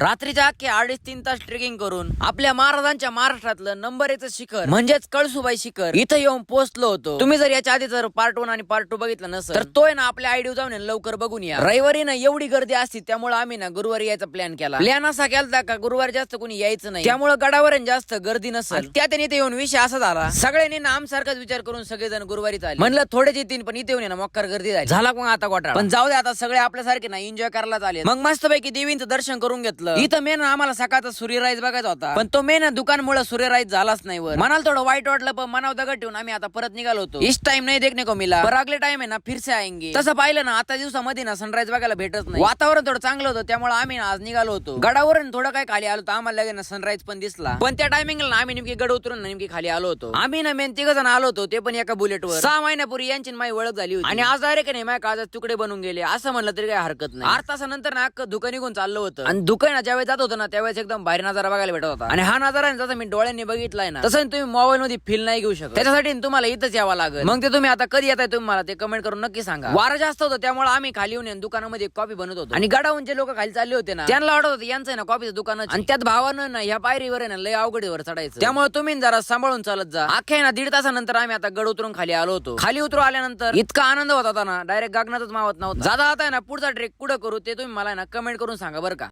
रात्रीच्या अख्खे अडीच तीन तास ट्रेकिंग करून आपल्या महाराजांच्या महाराष्ट्रातलं नंबर एक शिखर म्हणजेच कळसुबाई शिखर इथं येऊन पोहोचलो होतो. तुम्ही जर याच्या आधी जर पार्ट वन आणि पार्ट टू बघितलं नसेल तर तोय ना आपल्या आयडिओ जाऊन लवकर बघून या. रविवारी ना एवढी गर्दी असती त्यामुळे आम्ही ना गुरुवारी यायचा प्लॅन केला. प्लॅन असा केला का गुरुवारी जास्त कोणी यायचं नाही. त्यामुळे गडावर जास्त गर्दी नसेल. त्या त्याने इथे येऊन विषय असा झाला सगळ्यांनी ना आमसारखाच विचार करून सगळेजण गुरुवारी आले. म्हणलं थोडेच येतील पण इथे येऊन ना मक्कर गर्दी झाली. झाला मग आता गोटा पण जाऊ दे आता सगळे आपल्यासारखे ना एन्जॉय करायला आले मग मस्त पैकी देवींचं दर्शन करून घेतलं. इथं मेन आम्हाला सकाळचा सूर्यराईज बघायचा होता. पण तो मेन दुकानमुळे सूर्यराईज झालाच नाही वर. मनाला थोडं वाईट वाटलं पण मनाव दगड ठेवून आम्ही आता परत निघालो होतो. इस टाइम नाही देखने को मिला? पर अगले टाइम आहे ना फिर से आएंगे. तसं पाहिलं ना आता दिवसामध्ये ना सनराईज बघायला भेटत नाही. वातावरण थोडं चांगलं होतं त्यामुळे आम्ही आज निघालो होतो. गडावरून थोडं काय खाली आलो तर आम्हाला लगेच ना सनराईज पण दिसला. पण त्या टायमिंगला आम्ही नेमकी गड उतरून नेमकी खाली आलो होतो. आम्ही ना मेन तिघ जण आलो होतो ते पण एका बुलेटवर सहा महिन्यापूर्वी यांची माझी ओळख झाली होती. आणि आज डायरेक्ट नाही माझ्या काळजात तुकडे बनून गेले. असं म्हणलं तरी काही हरकत नाही. आठ तासानंतर ना अख्खं निघून चाललं होतं. आणि दुकान ना ज्यावेळेस जात होतो ना त्यावेळेस एकदम भारी नजारा बघायला भेटत होता. आणि हा नजारा जसं मी डोळ्यांनी बघितलाय ना तसं तुम्ही मोबाईल मध्ये फील नाही घेऊ शकत. त्याच्यासाठी तुम्हाला इथंच यावं लागेल. मग ते तुम्ही आता कधी येताय तुम्ही मला ते कमेंट करून नक्की सांगा. वारं जास्त होतं त्यामुळे आम्ही खाली येऊन दुकानामध्ये कॉफी बनवत होतो. आणि गडाहून जे लोक खाली चालले होते ना त्यांना वाटत होतं यांचं ना कॉफीचं दुकान आणि त्यात भावानं ना ह्या पायरीवर आहे ना लय अवघडीवर चढायचं. त्यामुळे तुम्ही जरा सांभाळून चालत जा. अख्ख्या ना दीड तासानंतर आम्ही आता गड उतरून खाली आलो होतो. खाली उतरू आल्यानंतर इतका आनंद होता होता ना डायरेक्ट गगनातच मावत नव्हता. जाता आता ना पुढचा ट्रेक कुठं करू ते तुम्ही मला आहे ना कमेंट करून सांगा बरं का.